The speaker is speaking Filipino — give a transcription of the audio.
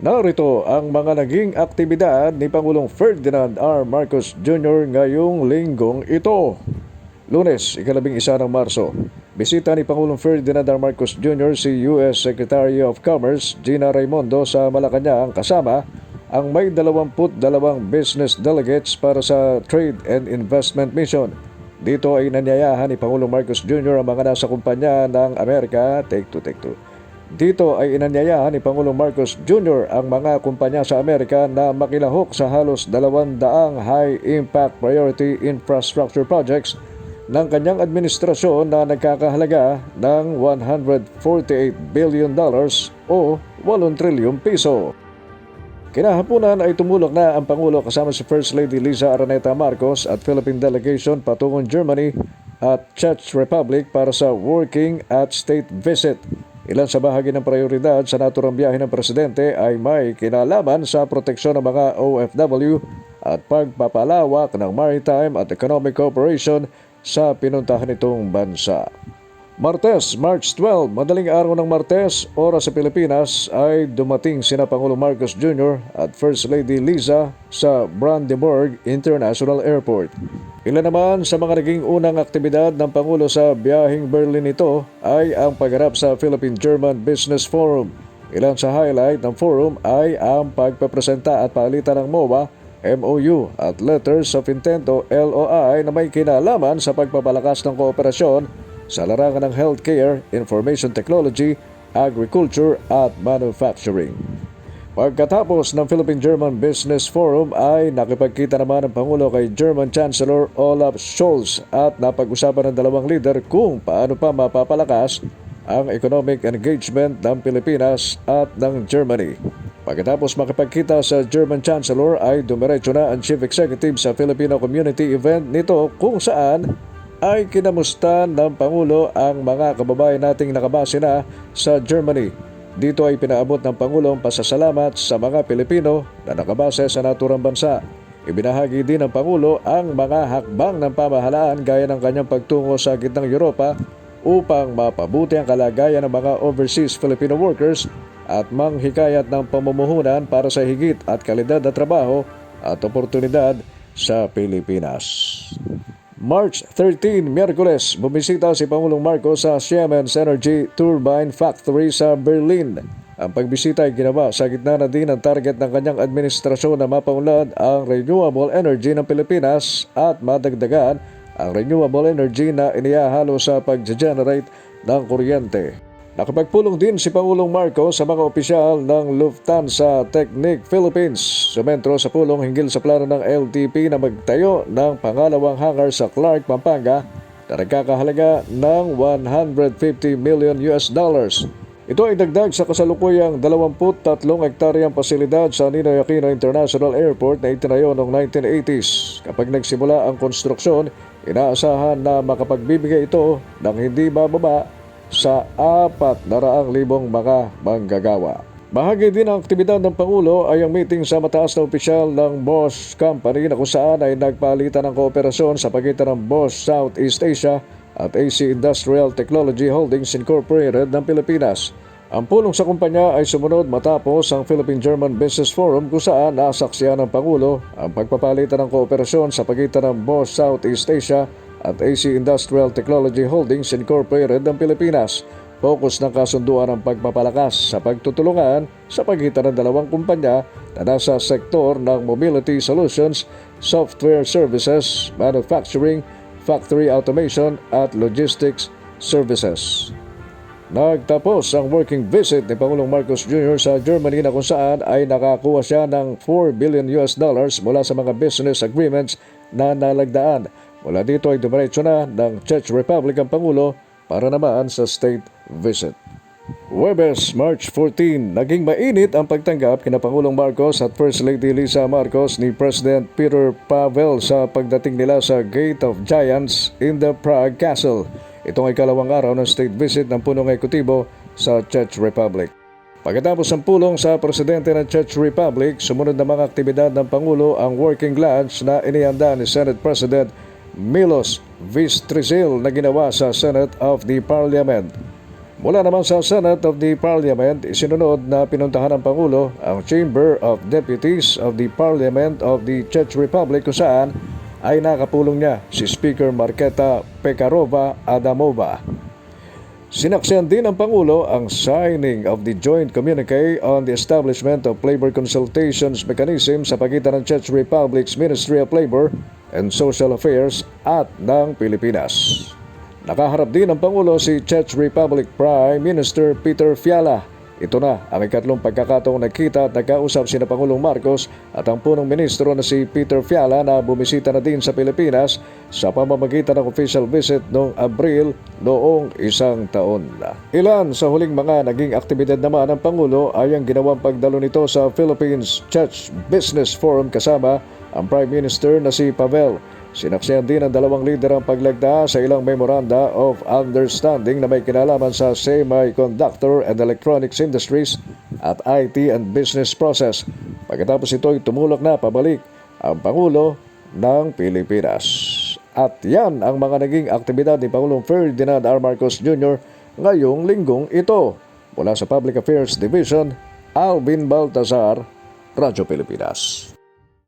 Narito ang mga naging aktibidad ni Pangulong Ferdinand R. Marcos Jr. ngayong linggong ito. Lunes, ikalabing isa ng Marso. Bisita ni Pangulong Ferdinand R. Marcos Jr. si U.S. Secretary of Commerce Gina Raimondo sa Malacanang kasama ang may 22 business delegates para sa Trade and Investment Mission. Dito ay nanyayahan ni Pangulong Marcos Jr. ang mga nasa kumpanya ng Amerika, take two, take two. Dito ay inanyayahan ni Pangulong Marcos Jr. ang mga kumpanya sa Amerika na makilahok sa halos 200 high-impact priority infrastructure projects ng kanyang administrasyon na nagkakahalaga ng 148 billion dollars o 8 trilyong piso. Kinahaponan ay tumulok na ang Pangulo kasama si First Lady Liza Araneta Marcos at Philippine Delegation patungong Germany at Czech Republic para sa working at state visit. Ilan sa bahagi ng prioridad sa naturang biyahe ng presidente ay may kinalaman sa proteksyon ng mga OFW at pagpapalawak ng maritime at economic cooperation sa pinuntahan nitong bansa. Martes, March 12, madaling araw ng Martes, oras sa Pilipinas, ay dumating sina Pangulong Marcos Jr. at First Lady Liza sa Brandenburg International Airport. Ilan naman sa mga naging unang aktibidad ng Pangulo sa biyaheng Berlin ito ay ang pagharap sa Philippine-German Business Forum. Ilan sa highlight ng forum ay ang pagpapresenta at palitan ng MOA MOU at Letters of Intent o LOI na may kinalaman sa pagpapalakas ng kooperasyon sa larangan ng healthcare, information technology, agriculture at manufacturing. Pagkatapos ng Philippine-German Business Forum ay nakipagkita naman ang Pangulo kay German Chancellor Olaf Scholz at napag-usapan ng dalawang leader kung paano pa mapapalakas ang economic engagement ng Pilipinas at ng Germany. Pagkatapos makipagkita sa German Chancellor ay dumiretso na ang Chief Executive sa Filipino Community Event nito kung saan ay kinamusta ng Pangulo ang mga kababayan nating nakabase na sa Germany. Dito ay pinaabot ng Pangulo ang pasasalamat sa mga Pilipino na nakabase sa naturang bansa. Ibinahagi din ng Pangulo ang mga hakbang ng pamahalaan gaya ng kanyang pagtungo sa gitnang Europa upang mapabuti ang kalagayan ng mga overseas Filipino workers at manghikayat ng pamumuhunan para sa higit at kalidad na trabaho at oportunidad sa Pilipinas. March 13, Miyerkules, bumisita si Pangulong Marcos sa Siemens Energy Turbine Factory sa Berlin. Ang pagbisita ay ginawa sa gitna na din ang target ng kanyang administrasyon na mapaunlad ang renewable energy ng Pilipinas at madagdagan ang renewable energy na inihahalo sa pag-generate ng kuryente. Nakapagpulong din si Pangulong Marcos sa mga opisyal ng Lufthansa Technic Philippines. Sumentro sa pulong hinggil sa plano ng LTP na magtayo ng pangalawang hangar sa Clark, Pampanga na nagkakahalaga ng 150 million US dollars. Ito ay dagdag sa kasalukuyang 23 hektaryang pasilidad sa Ninoy Aquino International Airport na itinayo noong 1980s. Kapag nagsimula ang konstruksyon, inaasahan na makapagbibigay ito ng hindi bababa sa 400,000 mga manggagawa. Bahagi din ng aktibidad ng Pangulo ay ang meeting sa mataas na opisyal ng Bosch Company na kung saan ay nagpalitan ng kooperasyon sa pagitan ng Bosch Southeast Asia at AC Industrial Technology Holdings Incorporated ng Pilipinas. Ang pulong sa kumpanya ay sumunod matapos ang Philippine-German Business Forum kung saan nasaksiyan ng Pangulo ang pagpapalitan ng kooperasyon sa pagitan ng Bosch Southeast Asia at AC Industrial Technology Holdings Incorporated ng Pilipinas. Focus ng kasunduan ang pagpapalakas sa pagtutulungan sa pagitan ng dalawang kumpanya na nasa sektor ng mobility solutions, software services, manufacturing, factory automation at logistics services. Nagtapos ang working visit ni Pangulong Marcos Jr. sa Germany na kung saan ay nakakuha siya ng 4 billion US dollars mula sa mga business agreements na nalagdaan. Mula dito ay dumiretso na ng Czech Republic ang Pangulo para naman sa state visit. Webes, March 14, naging mainit ang pagtanggap kina Pangulong Marcos at First Lady Lisa Marcos ni President Peter Pavel sa pagdating nila sa Gate of Giants in the Prague Castle. Itong ikalawang araw ng state visit ng punong ekutibo sa Czech Republic. Pagkatapos ng pulong sa presidente ng Czech Republic, sumunod na mga aktibidad ng Pangulo ang working lunch na inihanda ni Senate President Milos Vistrizil na ginawa sa Senate of the Parliament. Mula naman sa Senate of the Parliament, isinunod na pinuntahan ng Pangulo ang Chamber of Deputies of the Parliament of the Czech Republic kung saan ay nakapulong niya si Speaker Marketa Pekarova Adamova. Sinaksihan din ng Pangulo ang signing of the joint communique on the establishment of labor consultations mechanism sa pagitan ng Czech Republic's Ministry of Labor and Social Affairs at ng Pilipinas. Nakaharap din ng Pangulo si Czech Republic Prime Minister Peter Fiala. Ito na ang ikatlong pagkakataong nagkita at nagkausap sina Pangulong Marcos at ang punong ministro na si Peter Fiala na bumisita na din sa Pilipinas sa pamamagitan ng official visit noong Abril noong isang taon. Ilan sa huling mga naging aktibidad naman ng Pangulo ay ang ginawang pagdalo nito sa Philippines Czech Business Forum kasama ang Prime Minister na si Pavel Sinaksihan din ng dalawang lider ang paglagda sa ilang memoranda of understanding na may kinalaman sa semiconductor and electronics industries at IT and business process. Pagkatapos ito ay tumulak na pabalik ang Pangulo ng Pilipinas. At yan ang mga naging aktibidad ni Pangulong Ferdinand R. Marcos Jr. ngayong linggong ito. Mula sa Public Affairs Division, Alvin Baltazar, Radyo Pilipinas.